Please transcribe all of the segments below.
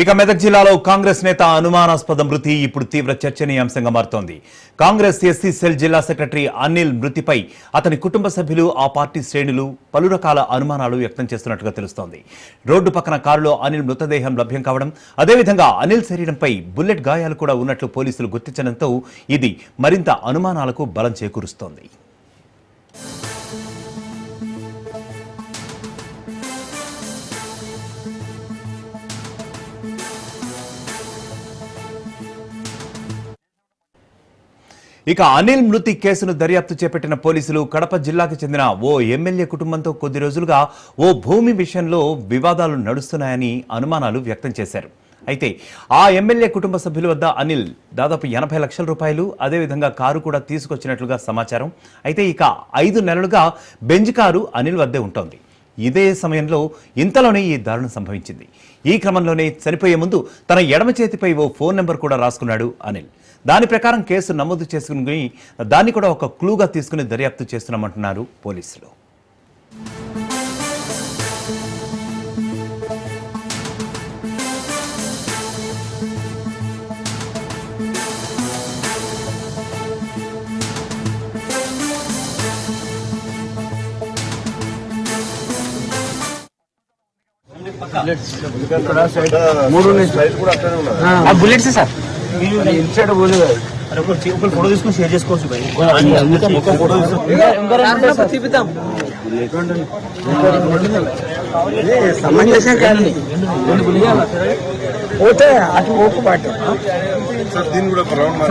ఇక మెదక్ జిల్లాలో కాంగ్రెస్ నేత అనుమానాస్పద మృతి ఇప్పుడు తీవ్ర చర్చనీయాంశంగా మారుతోంది. కాంగ్రెస్ ఎస్సీ సెల్ జిల్లా సెక్రటరీ అనిల్ మృతిపై అతని కుటుంబ సభ్యులు ఆ పార్టీ శ్రేణులు పలు రకాల అనుమానాలు వ్యక్తం చేస్తున్నట్టుగా తెలుస్తోంది. రోడ్డు పక్కన కారులో అనిల్ మృతదేహం లభ్యం కావడం అదేవిధంగా అనిల్ శరీరంపై బుల్లెట్ గాయాలు కూడా ఉన్నట్లు పోలీసులు గుర్తించడంతో ఇది మరింత అనుమానాలకు బలం చేకూరుస్తోంది. ఇక అనిల్ మృతి కేసును దర్యాప్తు చేపట్టిన పోలీసులు కడప జిల్లాకు చెందిన ఓ ఎమ్మెల్యే కుటుంబంతో కొద్ది రోజులుగా ఓ భూమి విషయంలో వివాదాలు నడుస్తున్నాయని అనుమానాలు వ్యక్తం చేశారు. అయితే ఆ ఎమ్మెల్యే కుటుంబ సభ్యుల వద్ద అనిల్ దాదాపు ఎనభై లక్షల రూపాయలు అదేవిధంగా కారు కూడా తీసుకొచ్చినట్లుగా సమాచారం. అయితే ఇక ఐదు నెలలుగా బెంజ్ కారు అనిల్ వద్దే ఉంటోంది. ఇదే సమయంలో ఇంతలోనే ఈ దారుణం సంభవించింది. ఈ క్రమంలోనే చనిపోయే ముందు తన ఎడమ చేతిపై ఓ ఫోన్ నెంబర్ కూడా రాసుకున్నాడు అనిల్. దాని ప్రకారం కేసు నమోదు చేసుకుని దాన్ని కూడా ఒక క్లూగా తీసుకుని దర్యాప్తు చేస్తున్నామంటున్నారు పోలీసులు. మూడు బుల్లెట్స్ సార్? ఇన్సైడ్ పోలేదు ఒక ఫోటో తీసుకొని షేర్ చేసుకోవచ్చు సమంజసం కానీ పోతే అటు పోకు పాటు రౌండ్ మారి-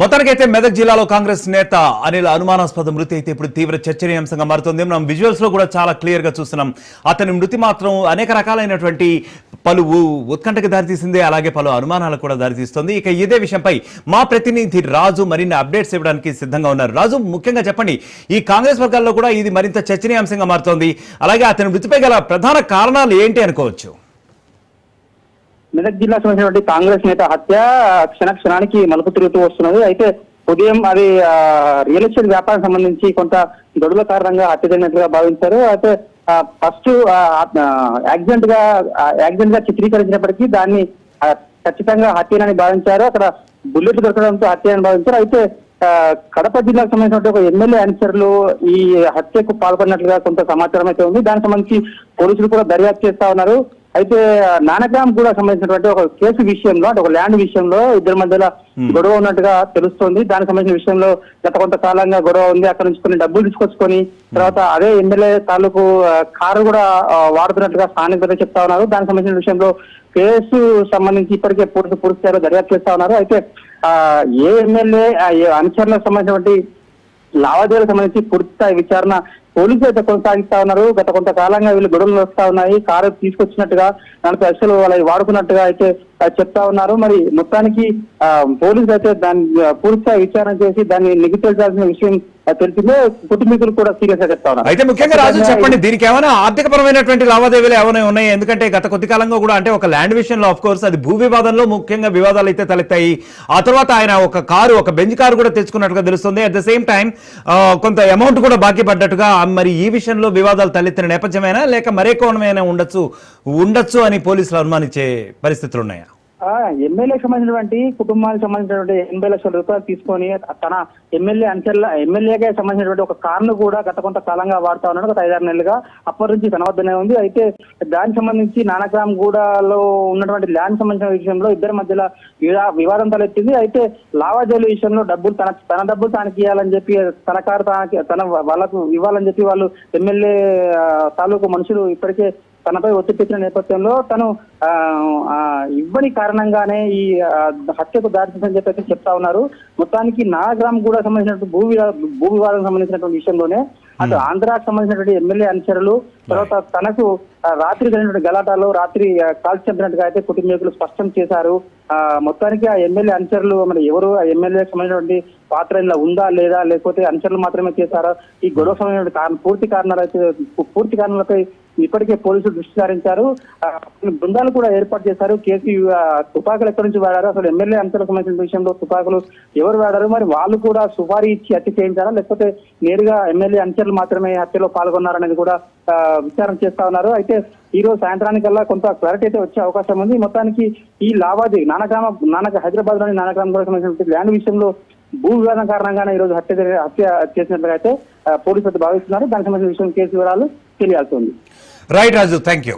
మొత్తానికైతే మెదక్ జిల్లాలో కాంగ్రెస్ నేత అనిల్ అనుమానాస్పద మృతి అయితే ఇప్పుడు తీవ్ర చర్చనీయాంశంగా మారుతుంది. మనం విజువల్స్లో కూడా చాలా క్లియర్గా చూస్తున్నాం. అతని మృతి మాత్రం అనేక రకాలైనటువంటి పలు ఉత్కంఠకు దారితీసింది. అలాగే పలు అనుమానాలకు కూడా దారితీస్తుంది. ఇక ఇదే విషయంపై మా ప్రతినిధి రాజు మరిన్ని అప్డేట్స్ ఇవ్వడానికి సిద్ధంగా ఉన్నారు. రాజు ముఖ్యంగా చెప్పండి ఈ కాంగ్రెస్ వర్గాల్లో కూడా ఇది మరింత చర్చనీయాంశంగా మారుతోంది. అలాగే అతని మృతిపై గల ప్రధాన కారణాలు ఏంటి అనుకోవచ్చు? మెదక్ జిల్లా సంబంధించినటువంటి కాంగ్రెస్ నేత హత్య క్షణ క్షణానికి మలుపు తిరుగుతూ వస్తున్నది. అయితే ఉదయం అది రియల్ ఎస్టేట్ వ్యాపారం సంబంధించి కొంత దొడుల కారణంగా హత్య జరిగినట్లుగా భావించారు. అయితే ఫస్ట్ యాక్సిడెంట్గా యాక్సిడెంట్గా చిత్రీకరించినప్పటికీ దాన్ని ఖచ్చితంగా హత్యనని భావించారు. అక్కడ బుల్లెట్ దొరకడంతో హత్య అని భావించారు. అయితే కడప జిల్లాకు సంబంధించినటువంటి ఒక ఎమ్మెల్యే అనుచరులు ఈ హత్యకు పాల్పడినట్లుగా కొంత సమాచారం అయితే ఉంది. దానికి సంబంధించి పోలీసులు కూడా దర్యాప్తు చేస్తా ఉన్నారు. అయితే నానగ్రామ్ కూడా సంబంధించినటువంటి ఒక కేసు విషయంలో అంటే ఒక ల్యాండ్ విషయంలో ఇద్దరి మధ్యలో గొడవ ఉన్నట్టుగా తెలుస్తోంది. దానికి సంబంధించిన విషయంలో గత కొంతకాలంగా గొడవ ఉంది. అక్కడ నుంచి కొన్ని డబ్బులు తీసుకొచ్చుకొని తర్వాత అదే ఎమ్మెల్యే తాలూకు కారు కూడా వాడుతున్నట్టుగా స్థానికులు చెప్తా ఉన్నారు. దానికి సంబంధించిన విషయంలో కేసు సంబంధించి ఇప్పటికే పూర్తి పూర్తి స్థాయిలో దర్యాప్తు చేస్తా ఉన్నారు. అయితే ఆ ఏ ఎమ్మెల్యే అనుచరులకు సంబంధించినటువంటి లావాదేవీలకు సంబంధించి పూర్తి స్థాయి విచారణ పోలీసులు అయితే కొనసాగిస్తా ఉన్నారు. గత కొంతకాలంగా వీళ్ళు గొడవలు వస్తా ఉన్నాయి. కారు తీసుకొచ్చినట్టుగా నలభై లక్షలు వాళ్ళవి వాడుకున్నట్టుగా అయితే చెప్తా ఉన్నారు. మరి మొత్తానికి పోలీసులు అయితే దాన్ని ఆ, పూర్తి స్థాయి విచారణ చేసి దాన్ని నిగితేల్చాల్సిన విషయం తెలిసిందే. కుటుంబీకులు కూడా సీరియస్గా చెప్తా ఉన్నారు. అయితే ముఖ్యంగా రాజు చెప్పండి దీనికి ఏమైనా ఆర్థిక పరమైనటువంటి లావాదేవీలు ఏమైనా ఉన్నాయి? ఎందుకంటే గత కొద్ది కాలంగా కూడా అంటే ఒక ల్యాండ్ విషయంలో ఆఫ్ కోర్స్ అది భూ వివాదంలో ముఖ్యంగా వివాదాలు అయితే తలెత్తాయి. ఆ తర్వాత ఆయన ఒక కారు ఒక బెంచ్ కారు కూడా తెచ్చుకున్నట్టుగా తెలుస్తుంది. అట్ ద సేమ్ టైం కొంత అమౌంట్ కూడా బాకీ పడ్డట్టుగా మరి ఈ విషయంలో వివాదాలు తలెత్తిన నేపథ్యమైనా లేక మరే కోణమైనా ఉండొచ్చు ఉండొచ్చు అని పోలీసులు అనుమానించే పరిస్థితులు ఉన్నాయా? ఎమ్మెల్యేకి సంబంధించినటువంటి కుటుంబానికి సంబంధించినటువంటి ఎనభై లక్షల రూపాయలు తీసుకొని తన ఎమ్మెల్యే అంచెల ఎమ్మెల్యేగా సంబంధించినటువంటి ఒక కార్ను కూడా గత కొంత కాలంగా వాడుతా ఉన్నాడు గత ఐదారు నెలలుగా. అప్పటి నుంచి తన వద్దనే ఉంది. అయితే దానికి సంబంధించి నానగ్రామ్ గూడలో ఉన్నటువంటి ల్యాండ్ సంబంధించిన విషయంలో ఇద్దరి మధ్యలో వివా- వివాదం తలెత్తింది. అయితే లావాదేవీల విషయంలో డబ్బులు తన తన డబ్బులు తనకి ఇవ్వాలని చెప్పి తన కారు తనకి తన వాళ్ళకు ఇవ్వాలని చెప్పి వాళ్ళు ఎమ్మెల్యే తాలూకు మనుషులు ఇప్పటికే తనపై ఒత్తిడి తెచ్చిన నేపథ్యంలో తను ఇవ్వని కారణంగానే ఈ హత్యకు దారితీసిందని చెప్పి చెప్తా ఉన్నారు. మొత్తానికి నాగ్రామ్ కూడా సంబంధించినటువంటి భూ భూ వివాదం సంబంధించినటువంటి విషయంలోనే అటు ఆంధ్రాకు సంబంధించినటువంటి ఎమ్మెల్యే అనుచరులు తర్వాత తనకు రాత్రి జరిగినటువంటి గలాటాలో రాత్రి కాల్చి చంపినట్టుగా అయితే కుటుంబీకులు స్పష్టం చేశారు. ఆ మొత్తానికి ఆ ఎమ్మెల్యే అనుచరులు మరి ఎవరు ఆ ఎమ్మెల్యేకి సంబంధించినటువంటి పాత్ర ఇందులో ఉందా లేదా లేకపోతే అనుచరులు మాత్రమే చేశారా? ఈ గొడవ సంబంధించిన కారణం పూర్తి కారణాలు అయితే పూర్తి కారణాలపై ఇప్పటికే పోలీసులు దృష్టి సారించారు. బృందాలు కూడా ఏర్పాటు చేశారు. కేసు తుపాకులు ఎక్కడి నుంచి వాడారు? అసలు ఎమ్మెల్యే అంశాలకు సంబంధించిన విషయంలో తుపాకులు ఎవరు వాడారు? మరి వాళ్ళు కూడా సుపారీ ఇచ్చి హత్య చేయించారా? లేకపోతే నేరుగా ఎమ్మెల్యే అంచర్లు మాత్రమే హత్యలో పాల్గొన్నారనేది కూడా విచారణ చేస్తా ఉన్నారు. అయితే ఈ రోజు సాయంత్రానికల్లా కొంత క్లారిటీ అయితే వచ్చే అవకాశం ఉంది. మొత్తానికి ఈ లావాదేవీ నానగ్రామ నానక హైదరాబాద్లోని నానగ్రామం కూడా సంబంధించిన ల్యాండ్ విషయంలో భూ వివాదం కారణంగానే ఈ రోజు హత్య హత్య చేసినట్లుగా అయితే పోలీసులు భావిస్తున్నారు. దానికి సంబంధించిన విషయం కేసు వివరాలు తెలియాల్సి ఉంది. Right Raju thank you